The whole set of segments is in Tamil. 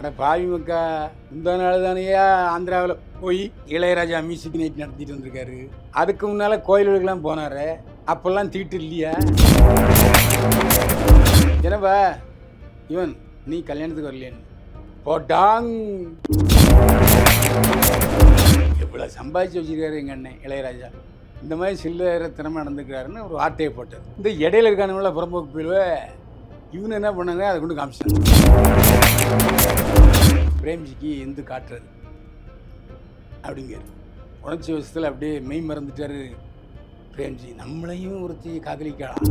அட பாவிமக்கா இந்த நாள் தானேயா ஆந்திராவில் போய் இளையராஜா மியூசிக் நைட் நடத்திட்டு வந்திருக்காரு. அதுக்கு முன்னால் கோயில்களுக்கெல்லாம் போனாரு அப்பெல்லாம் தீட்டு இல்லையா? என்னப்பா இவன் நீ கல்யாணத்துக்கு வரலையான்னு. போட்டாங் எவ்வளோ சம்பாதிச்சு வச்சிருக்காரு எங்கள் அண்ணன் இளையராஜா. இந்த மாதிரி சில்லற திறமை நடந்துக்கிறாருன்னு ஒரு வார்த்தையை போட்டார். இந்த இடையில இருக்கானுங்கள புறம்போக்கு போயிடுவே? இவனு என்ன பண்ணாங்க? அதை கொண்டு காமிச்சிட்டாங்க பிரேம்ஜிக்கு இந்து காட்டுறது. அப்படிங்கிறார். உணர்ச்சி வசத்தில் அப்படியே மெய் மறந்துட்டாரு பிரேம்ஜி. நம்மளையும் ஒருத்தி காதலிக்கலாம்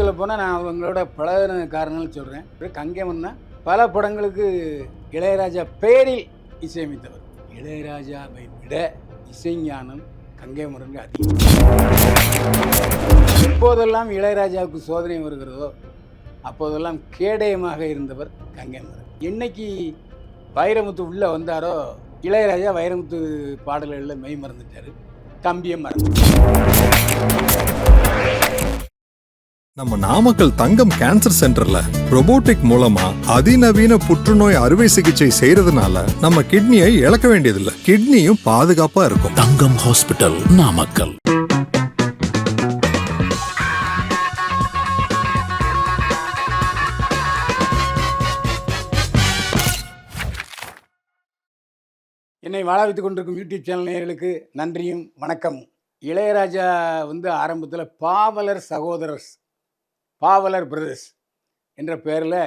சொல்ல போனால் நான் அவங்களோட பழகின காரணம்னு சொல்கிறேன் கங்கேமன்னா பல படங்களுக்கு இளையராஜா பெயரில் இசையமைத்தவர். இளையராஜாவை விட இசைஞானம் கங்கேமரனுக்கு அதிகம் எப்போதெல்லாம் இளையராஜாவுக்கு சோதனை வருகிறதோ அப்போதெல்லாம் கேடயமாக இருந்தவர் கங்கேமரன் என்னைக்கு வைரமுத்து உள்ளே வந்தாரோ இளையராஜா வைரமுத்து பாடல்களில் மெய் மறந்துட்டாரு. கம்பியை மறந்து. நம்ம நாமக்கல் தங்கம் கேன்சர் சென்டர்ல robotic மூலமா அதிநவீன புற்றுநோய் அறுவை சிகிச்சை செய்யறதுனால நம்ம கிட்னியை இழக்க வேண்டியதில்லை. கிட்னியும் பாதுகாப்பா இருக்கும். தங்கம் ஹாஸ்பிட்டல் நாமக்கல். என்னை வாழாவித்து கொண்டிருக்கும் யூடியூப் சேனல் நேர்களுக்கு நன்றியும் வணக்கமும். இளையராஜா வந்து ஆரம்பத்தில் பாவலர் சகோதரர்ஸ் பாவலர் பிரதர்ஸ் என்ற பேரில்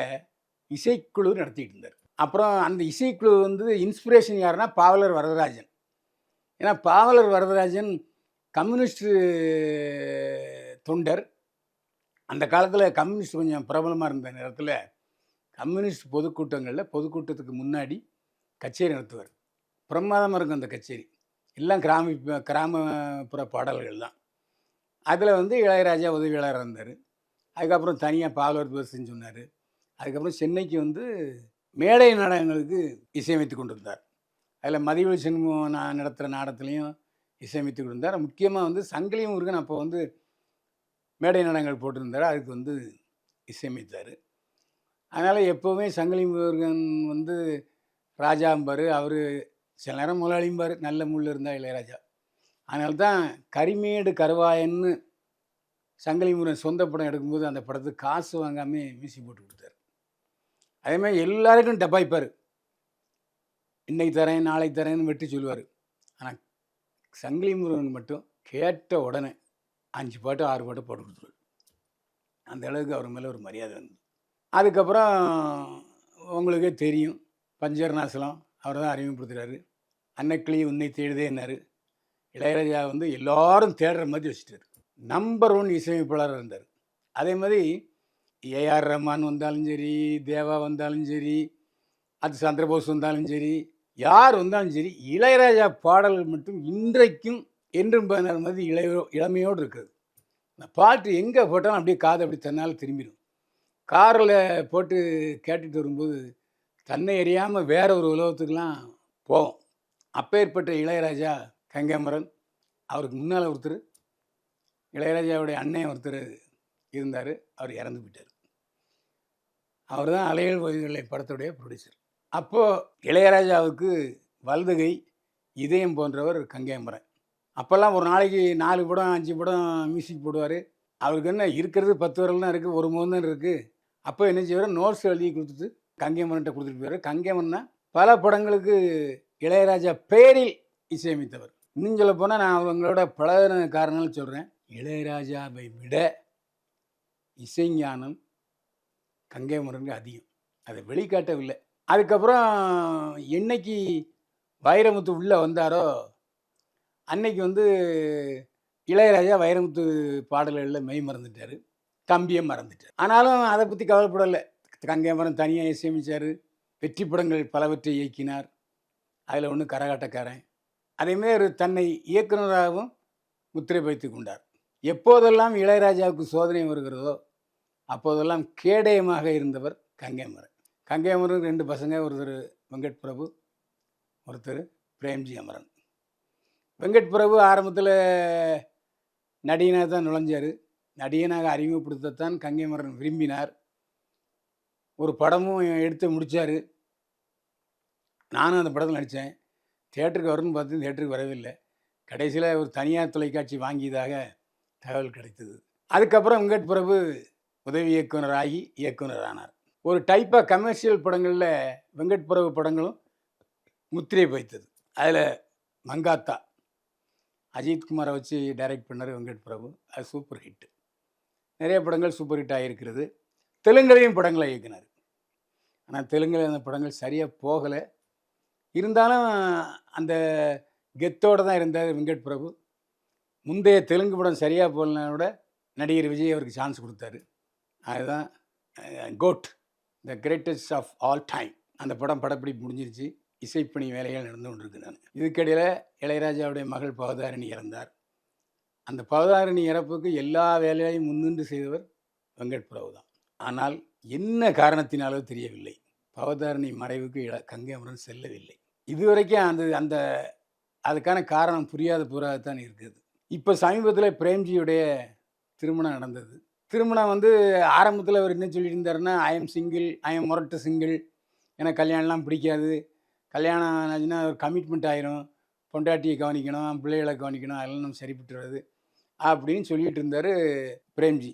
இசைக்குழு நடத்திட்டு இருந்தார். அப்புறம் அந்த இசைக்குழு வந்து இன்ஸ்பிரேஷன் யாருன்னா பாவலர் வரதராஜன். ஏன்னா பாவலர் வரதராஜன் கம்யூனிஸ்ட் தொண்டர். அந்த காலத்தில் கம்யூனிஸ்ட் கொஞ்சம் பிரபலமாக இருந்த நேரத்தில் கம்யூனிஸ்ட் பொதுக்கூட்டங்களில் பொதுக்கூட்டத்துக்கு முன்னாடி கச்சேரி நடத்துவார். பிரமாதமாக இருக்கும் அந்த கச்சேரி. எல்லாம் கிராமி கிராமப்புற பாடல்கள் தான். அதில் வந்து இளையராஜா உதவியாளராக இருந்தார். அதுக்கப்புறம் தனியாக பாவலர் பஸ்ன்னு சொன்னார். அதுக்கப்புறம் சென்னைக்கு வந்து மேடை நாடகங்களுக்கு இசையமைத்து கொண்டிருந்தார். அதில் மதிவெளி சண்முகம் நான் நடத்துகிற நாடகத்துலேயும் இசையமைத்து கொண்டிருந்தார். முக்கியமாக வந்து சங்கிலி முருகன் அப்போ வந்து மேடை நாடகங்கள் போட்டிருந்தார். அதுக்கு வந்து இசையமைத்தார். அதனால் எப்போவுமே சங்கிலி முருகன் வந்து ராஜாம்பார் அவர் சில நேரம் முதலாளிம்பார் நல்ல முள் இருந்தால் இளையராஜா. அதனால தான் கரிமேடு கருவாயன்னு சங்கிலி முருகன் சொந்த படம் எடுக்கும்போது அந்த படத்துக்கு காசு வாங்காமல் மியூசிக் போட்டு கொடுத்தாரு. அதேமாதிரி எல்லாருக்கும் டப்பாய்ப்பார். இன்னைக்கு தரேன் நாளைக்கு தரேன்னு வெட்டி சொல்லுவார். ஆனால் சங்கிலி முருகன் மட்டும் கேட்ட உடனே அஞ்சு பாட்டு ஆறு பாட்டு போட்டு கொடுத்துருவார். அந்த அளவுக்கு அவர் மேலே ஒரு மரியாதை வந்து. அதுக்கப்புறம் உங்களுக்கே தெரியும் பஞ்சர் நாசலம் அவர் தான் அறிமுகப்படுத்துகிறாரு அன்னக்கிளி உன்னை தேடுதேன்னாரு இளையராஜா வந்து எல்லாரும் தேடுற மாதிரி வச்சுட்டார் நம்பர் ஒன் இசையமைப்பாளராக இருந்தார். அதே மாதிரி ஏஆர் ரஹ்மான் வந்தாலும் சரி தேவா வந்தாலும் சரி அது சந்திரபோஸ் வந்தாலும் சரி யார் வந்தாலும் சரி இளையராஜா பாடல்கள் மட்டும் இன்றைக்கும் என்றும் பதினாறு மாதிரி இளைய இளமையோடு இருக்குது. இந்த பாட்டு எங்கே போட்டாலும் அப்படியே காது அப்படி தன்னால் திரும்பிடும். காரில் போட்டு கேட்டுட்டு வரும்போது தன்னை அறியாமல் வேற ஒரு உலகத்துக்கெலாம் போவோம். அப்பேற்பட்ட இளையராஜா கங்கேமரன் அவருக்கு முன்னால் ஒருத்தர் இளையராஜாவுடைய அண்ணன் ஒருத்தர் இருந்தார் அவர் இறந்து போயிட்டார். அவர் தான் அலையல் ஓய்வுகளை படத்துடைய ப்ரொடியூசர் அப்போது இளையராஜாவுக்கு வலதுகை இதயம் போன்றவர் கங்கேமரன். அப்போல்லாம் ஒரு நாளைக்கு நாலு படம் அஞ்சு படம் மியூசிக் போடுவார். அவருக்கு என்ன இருக்கிறது பத்து வரல் தான் இருக்குது ஒரு முகம் தான் இருக்குது அப்போ என்ன செய்வார்? நோட்ஸ் எழுதி கொடுத்துட்டு கங்கேமரன்ட்ட கொடுத்துட்டு போயிடுவார். கங்கேமரன் பல படங்களுக்கு இளையராஜா பெயரில் இசையமைத்தவர். இன்னும் சொல்ல போனால் நான் அவங்களோட பழகின காரணங்கள் சொல்கிறேன் இளையராஜாவை விட இசைஞானம் கங்கேமரனுக்கு அதிகம். அதை வெளிக்காட்டவில்லை. அதுக்கப்புறம் என்னைக்கு வைரமுத்து உள்ளே வந்தாரோ அன்னைக்கு வந்து இளையராஜா வைரமுத்து பாடல்களில் மெய் மறந்துட்டார். கம்பியை மறந்துட்டார். ஆனாலும் அதை பற்றி கவலைப்படலை. கங்கேமரன் தனியாக இசையமைச்சார். வெற்றி படங்கள் பலவற்றை இயக்கினார். அதில் ஒன்று கரகாட்டக்காரன். அதேமாதிரி ஒரு தன்னை இயக்குனராகவும் முத்திரை வைத்து கொண்டார். எப்போதெல்லாம் இளையராஜாவுக்கு சோதனை வருகிறதோ அப்போதெல்லாம் கேடயமாக இருந்தவர் கங்கேமரன் கங்கைமரன் ரெண்டு பசங்க ஒருத்தர் வெங்கட் பிரபு ஒருத்தர் பிரேம்ஜி அமரன். வெங்கட் பிரபு ஆரம்பத்தில் நடிகனாக தான் நுழைஞ்சார். நடிகனாக அறிமுகப்படுத்தத்தான் கங்கைமரன் விரும்பினார். ஒரு படமும் எடுத்து முடித்தார் நானும் அந்த படத்தில் நடித்தேன் தேட்டருக்கு வரும்னு பார்த்து தேட்டருக்கு வரவே இல்லை கடைசியில் ஒரு தனியார் தொலைக்காட்சி வாங்கியதாக தகவல் கிடைத்தது. அதுக்கப்புறம் வெங்கட் பிரபு உதவி இயக்குனராகி இயக்குனர் ஆனார் ஒரு டைப்பாக கமர்ஷியல் படங்களில் வெங்கட் பிரபு படங்களும் முத்திரை வைத்தது அதில் மங்காத்தா அஜித் குமாரை வச்சு டைரக்ட் பண்ணார் வெங்கட் பிரபு. அது சூப்பர் ஹிட் நிறைய படங்கள் சூப்பர் ஹிட் ஆகியிருக்கிறது தெலுங்குலையும் படங்களை இயக்குனார். ஆனால் தெலுங்கில் அந்த படங்கள் சரியாக போகலை. இருந்தாலும் அந்த கெத்தோடு தான் இருந்தார் வெங்கட் பிரபு. முந்தைய தெலுங்கு படம் சரியாக போகலனா கூட நடிகர் விஜய் அவருக்கு சான்ஸ் கொடுத்தாரு. அதுதான் GOAT the greatest of all time அந்த படம் படப்பிடிப்பு முடிஞ்சிருச்சு. இசைப்பணி வேலைகள் நடந்து கொண்டிருக்கு நான். இதுக்கிடையில் இளையராஜாவுடைய மகள் பவதாரணி இறந்தார். அந்த பவதாரணி இறப்புக்கு எல்லா வேலையையும் முன்னின்று செய்தவர் வெங்கட் பிரபு தான். ஆனால் என்ன காரணத்தினாலோ தெரியவில்லை. பவதாரணி மறைவுக்கு இள- கங்கை அமரன் செல்லவில்லை. இதுவரைக்கும் அந்த அந்த அதுக்கான காரணம் புரியாத புறாகத்தான் இருக்குது. இப்போ சமீபத்தில் பிரேம்ஜியுடைய திருமணம் நடந்தது. திருமணம் வந்து ஆரம்பத்தில் அவர் என்ன சொல்லியிருந்தாருன்னா I am single I am முரட்டு சிங்கிள் எனக்கு கல்யாணம்லாம் பிடிக்காது. கல்யாணம் ஆச்சுன்னா ஒரு கமிட்மெண்ட் ஆயிரும். பொண்டாட்டியை கவனிக்கணும் பிள்ளைகளை கவனிக்கணும் அதெல்லாம் நம்ம சரிப்பட்டு அப்படின்னு சொல்லிட்டு இருந்தார் பிரேம்ஜி.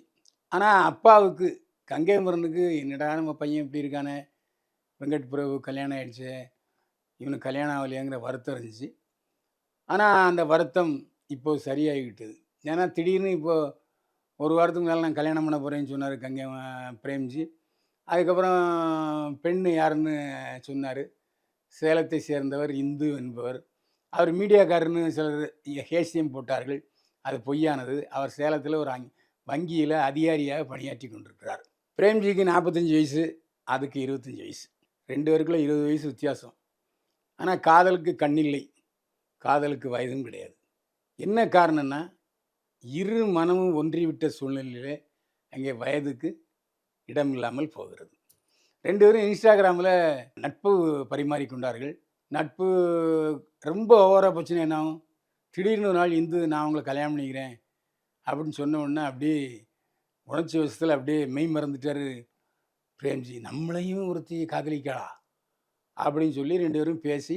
ஆனால் அப்பாவுக்கு கங்கை மரனுக்கு என்னடா நம்ம பையன் இப்படி இருக்கானே? வெங்கட் பிரபு கல்யாணம் ஆயிடுச்சு. இவனுக்கு கல்யாணம் ஆகலையாங்கிற வருத்தம் இருந்துச்சு. ஆனால் அந்த வருத்தம் இப்போது சரியாகிவிட்டது. ஏன்னா திடீர்னு இப்போது ஒரு வாரத்துக்கு மேலே நான் கல்யாணம் பண்ண போகிறேன்னு சொன்னார் கங்கை பிரேம்ஜி. அதுக்கப்புறம் பெண் யாருன்னு சொன்னார். சேலத்தை சேர்ந்தவர் இந்து என்பவர். அவர் மீடியாக்காரன்னு சிலர் ஹேசியம் போட்டார்கள். அது பொய்யானது. அவர் சேலத்தில் ஒரு அங் வங்கியில் அதிகாரியாக பணியாற்றி கொண்டிருக்கிறார். பிரேம்ஜிக்கு நாற்பத்தஞ்சு வயசு அதுக்கு இருபத்தஞ்சி வயசு. ரெண்டு பேருக்குள்ள இருபது வயசு வித்தியாசம். ஆனால் காதலுக்கு கண்ணில்லை. காதலுக்கு வயதும் கிடையாது. என்ன காரணம்னா இரு மனமும் ஒன்றிவிட்ட சூழ்நிலையிலே அங்கே வயதுக்கு இடம் இல்லாமல் போகிறது. ரெண்டு பேரும் இன்ஸ்டாகிராமில் நட்பு பரிமாறிக்கொண்டார்கள். நட்பு ரொம்ப ஓவராக போச்சுன்னா என்ன ஆகும்? திடீர்னு ஒரு நாள் இந்து நான் அவங்களை கல்யாணம் பண்ணிக்கிறேன் அப்படின்னு சொன்ன உடனே அப்படியே உணர்ச்சி வசத்தில் அப்படியே மெய் மறந்துட்டார் பிரேம்ஜி. நம்மளையும் ஒருத்தி காதலிக்காளா அப்படின்னு சொல்லி ரெண்டு பேரும் பேசி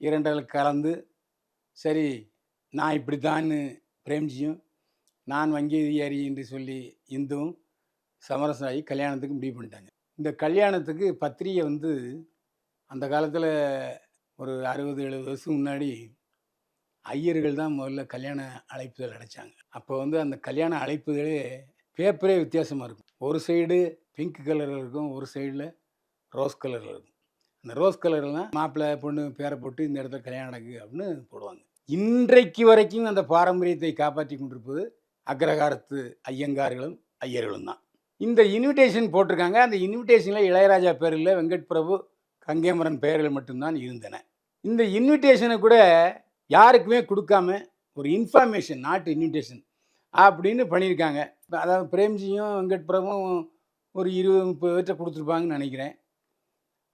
இரண்டில் கலந்து சரி நான் இப்படித்தான்னு பிரேம்ஜியும் நான் வங்கி அதிகாரி என்று சொல்லி இந்துவும் சமரசம் ஆகி கல்யாணத்துக்கு முடிவு பண்ணிட்டாங்க. இந்த கல்யாணத்துக்கு பத்திரிகை வந்து அந்த காலத்தில் ஒரு அறுபது எழுபது வருஷம் முன்னாடி ஐயர்கள் தான் முதல்ல கல்யாண அழைப்புதல் அடைச்சாங்க. அப்போ வந்து அந்த கல்யாண அழைப்புதலே பேப்பரே வித்தியாசமாக இருக்கும். ஒரு சைடு பிங்க் கலரில் இருக்கும் ஒரு சைடில் ரோஸ் கலரில் இருக்கும். அந்த ரோஸ் கலர்லாம் மாப்பிள்ளை பொண்ணு பேரை போட்டு இந்த இடத்துல கல்யாணம் நடக்கு அப்படின்னு போடுவாங்க. இன்றைக்கு வரைக்கும் அந்த பாரம்பரியத்தை காப்பாற்றி கொண்டிருப்பது அக்ரகாரத்து ஐயங்கார்களும் ஐயர்களும் தான். இந்த இன்விடேஷன் போட்டிருக்காங்க. அந்த இன்விடேஷனில் இளையராஜா பேரில் வெங்கட் பிரபு கங்கேமரன் பெயர்கள் மட்டும்தான் இருந்தன. இந்த இன்விடேஷனை கூட யாருக்குமே கொடுக்காம ஒரு இன்ஃபர்மேஷன் நாட் இன்விடேஷன் அப்படின்னு பண்ணியிருக்காங்க. அதாவது பிரேம்ஜியும் வெங்கட் பிரபும் ஒரு இருபது முப்பது பேர்கிட்ட கொடுத்துருப்பாங்கன்னு நினைக்கிறேன்.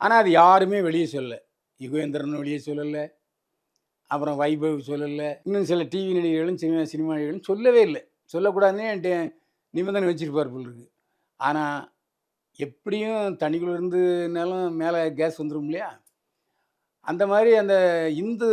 ஆனால் அது யாருமே வெளியே சொல்லலை. யுகேந்திரன் வெளியே சொல்லலை. அப்புறம் வைபவ் சொல்லலை. இன்னும் சில டிவி நடிகர்களும் சினிமா சினிமா நடிகர்களும் சொல்லவே இல்லை. சொல்லக்கூடாதுன்னு என்கிட்ட நிபந்தனை வச்சிருப்பார் போல் இருக்கு. ஆனால் எப்படியும் தண்ணிக்குள்ள இருந்துனாலும் மேலே கேஸ் வந்துடும் இல்லையா? அந்த மாதிரி அந்த இந்து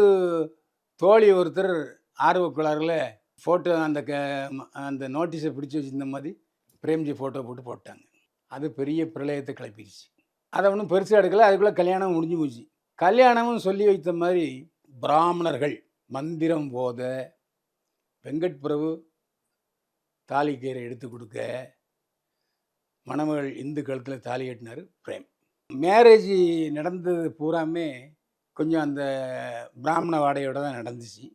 தோழி ஒருத்தர் ஆர்வக்குளாரில் ஃபோட்டோ அந்த க ம- அந்த நோட்டீஸை பிடிச்சி வச்சிருந்த மாதிரி பிரேம்ஜி ஃபோட்டோ போட்டு போட்டாங்க. அது பெரிய பிரளயத்தை கிளப்பிடுச்சு அதை ஒன்றும் பெருசாக எடுக்கல. அதுக்குள்ளே கல்யாணம் முடிஞ்சு போச்சு. கல்யாணமும் சொல்லி வைத்த மாதிரி பிராமணர்கள் மந்திரம் போத வெங்கட் பிரபு தாலிக்கீரை எடுத்து கொடுக்க மணமகள் இந்து கழுத்தில் தாலி கட்டினார் பிரேம். மேரேஜ் நடந்தது பூராமே கொஞ்சம் அந்த பிராமண வாடையோட தான் நடந்துச்சு.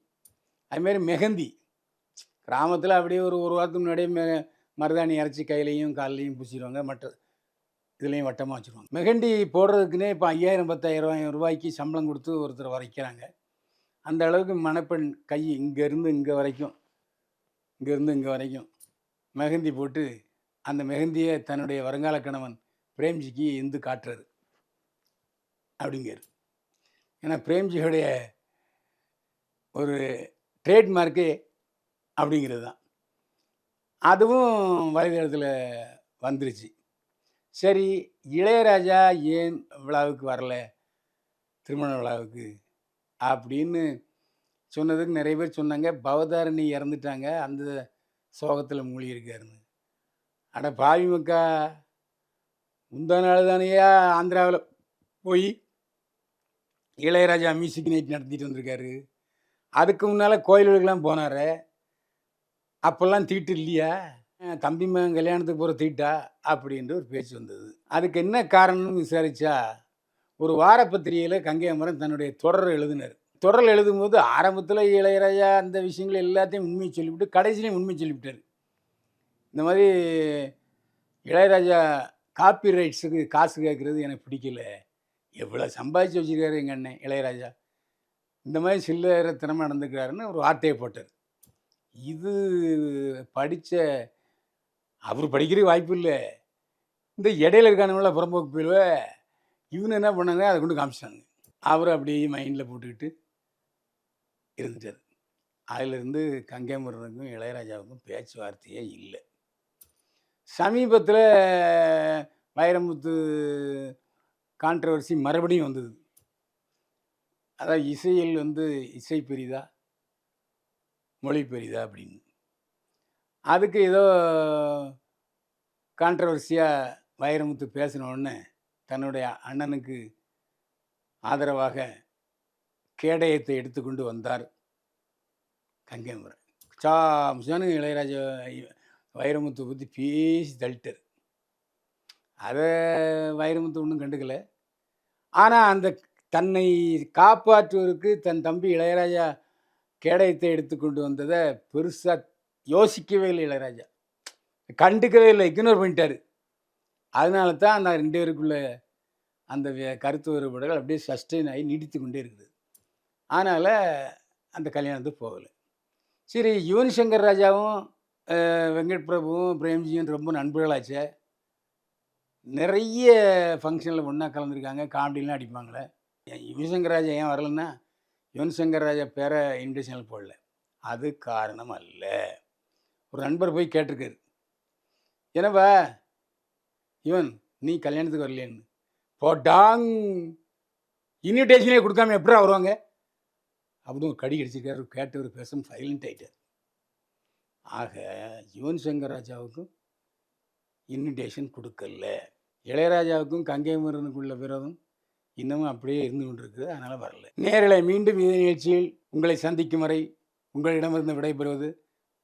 அதுமாரி மெஹந்தி. கிராமத்தில் அப்படியே ஒரு ஒரு வாரத்துக்கு முன்னாடியே மெ மருதாணி அரைச்சி கையிலையும் கால்லையும் பூசிடுவாங்க. மற்ற இதுலேயும் வட்டமாக வச்சுருவாங்க. மெஹந்தி போடுறதுக்குன்னே இப்போ ஐயாயிரம் பத்தாயிரம் ரூபாய்க்கு சம்பளம் கொடுத்து ஒருத்தர் வரைக்கிறாங்க. அந்த அளவுக்கு மணப்பெண் கை இங்கேருந்து இங்கே வரைக்கும் இங்கேருந்து இங்கே வரைக்கும் மெஹந்தி போட்டு அந்த மெஹந்தியை தன்னுடைய வருங்கால கணவன் பிரேம்ஜிக்கு இந்து காட்டுறது அப்படிங்கிறது ஏன்னா பிரேம்ஜியோடைய ஒரு ட்ரேட்மார்க்கே அப்படிங்கிறது தான். அதுவும் வலைதளத்தில் வந்துருச்சு. சரி இளையராஜா ஏன் விழாவுக்கு வரல? திருமண விழாவுக்கு? அப்படின்னு சொன்னதுக்கு நிறைய பேர் சொன்னாங்க. பவதாரணி இறந்துட்டாங்க. அந்த சோகத்தில் மூழ்கியிருக்காருன்னு ஆனால் அட பாவி மக்கா! முந்தா நாள் தானேயா ஆந்திராவில் போய் இளையராஜா மியூசிக் நைட் நடத்திட்டு வந்திருக்காரு. அதுக்கு முன்னால் கோயில்களுக்கெல்லாம் போனார். அப்போல்லாம் தீட்டு இல்லையா? தம்பி மகன் கல்யாணத்துக்கு போகிற தீட்டா அப்படின்ற ஒரு பேச்சு வந்தது. அதுக்கு என்ன காரணம்னு விசாரிச்சா ஒரு வார பத்திரிகையில் கங்கை தன்னுடைய தொடர் எழுதினார். தொடர் எழுதும்போது ஆரம்பத்தில் இளையராஜா அந்த விஷயங்கள் எல்லாத்தையும் உண்மையை சொல்லிவிட்டு கடைசிலையும் உண்மை சொல்லிவிட்டார். இந்த மாதிரி இளையராஜா காப்பி ரைட்ஸுக்கு காசு கேட்குறது எனக்கு பிடிக்கல. எவ்வளோ சம்பாதிச்சு வச்சுருக்காரு எங்கள் அண்ணன் இளையராஜா. இந்த மாதிரி சில்லற திறமை நடந்துக்கிறாருன்னு ஒரு வார்த்தையை போட்டார். இது படித்த அவர் படிக்கிற வாய்ப்பு இல்லை. இந்த இடையில இருக்கானுங்கள புறம்போக்கு போயிடுவ இவனு என்ன பண்ணாங்க? அதை கொண்டு காமிச்சிட்டாங்க அவர் அப்படியே மைண்டில் போட்டுக்கிட்டு இருந்துட்டார். அதிலிருந்து கங்கைமுருகனுக்கும் இளையராஜாவுக்கும் பேச்சுவார்த்தையே இல்லை. சமீபத்தில் வைரமுத்து கான்ட்ரவர்சி மறுபடியும் வந்தது. அதான் இசையில் வந்து இசை பெரிதா மொழி பெரிதா அப்படின்னு. அதுக்கு ஏதோ கான்ட்ரவர்சியாக வைரமுத்து பேசினோடனே தன்னுடைய அண்ணனுக்கு ஆதரவாக கேடயத்தை எடுத்துக்கொண்டு வந்தார் கங்கைமுறை சாம்சானு இளையராஜா வைரமுத்து பற்றி பேசி தள்ளிட்டார் அதை வைரமுத்து ஒன்றும் கண்டுக்கல. ஆனால் அந்த தன்னை காப்பாற்றுவதற்கு தன் தம்பி இளையராஜா கேடயத்தை எடுத்துக்கொண்டு வந்ததை பெருசாக யோசிக்கவே இல்லை இளையராஜா. கண்டுக்கவே இல்லை இக்னோர் பண்ணிட்டார். அதனால தான் அந்த ரெண்டு பேருக்குள்ள அந்த வே- கருத்து வேறுபாடுகள் அப்படியே சஸ்டெயின் ஆகி நீடித்து கொண்டே இருக்குது. அதனால் அந்த கல்யாணத்துக்கு போகலை. சரி யுவன் சங்கர் ராஜாவும் வெங்கட் பிரபுவும் பிரேம்ஜியும் ரொம்ப நண்பர்களாச்சே. நிறைய ஃபங்க்ஷனில் ஒன்றா கலந்துருக்காங்க காமெடிலாம் அடிப்பாங்களே. யுவன் சங்கர் ராஜா ஏன் வரலன்னா யுவன் சங்கர் ராஜா பேரை இன்விடேஷனில் போடல. அது காரணம் அல்ல. ஒரு நண்பர் போய் கேட்டிருக்காரு. என்னப்பா இவன் நீ கல்யாணத்துக்கு வரலையேன்னு. போட்டாங் இன்விடேஷனே கொடுக்காம எப்படா வருவாங்க? அப்படின்னு ஒரு கடி அடிச்சிருக்காரு கேட்டவர் பேசும் சைலண்ட் ஆயிட்டார். ஆக யுவன் சங்கர் ராஜாவுக்கும் இன்விடேஷன் கொடுக்கல. இளையராஜாவுக்கும் கங்கை மருனுக்குள்ள விரோதம். இன்னமும் அப்படியே இருந்து கொண்டிருக்குது. அதனால் வரல. நேரலை மீண்டும் இதே நிகழ்ச்சியில் உங்களை சந்திக்கும் வரை உங்களிடமிருந்து விடைபெறுவது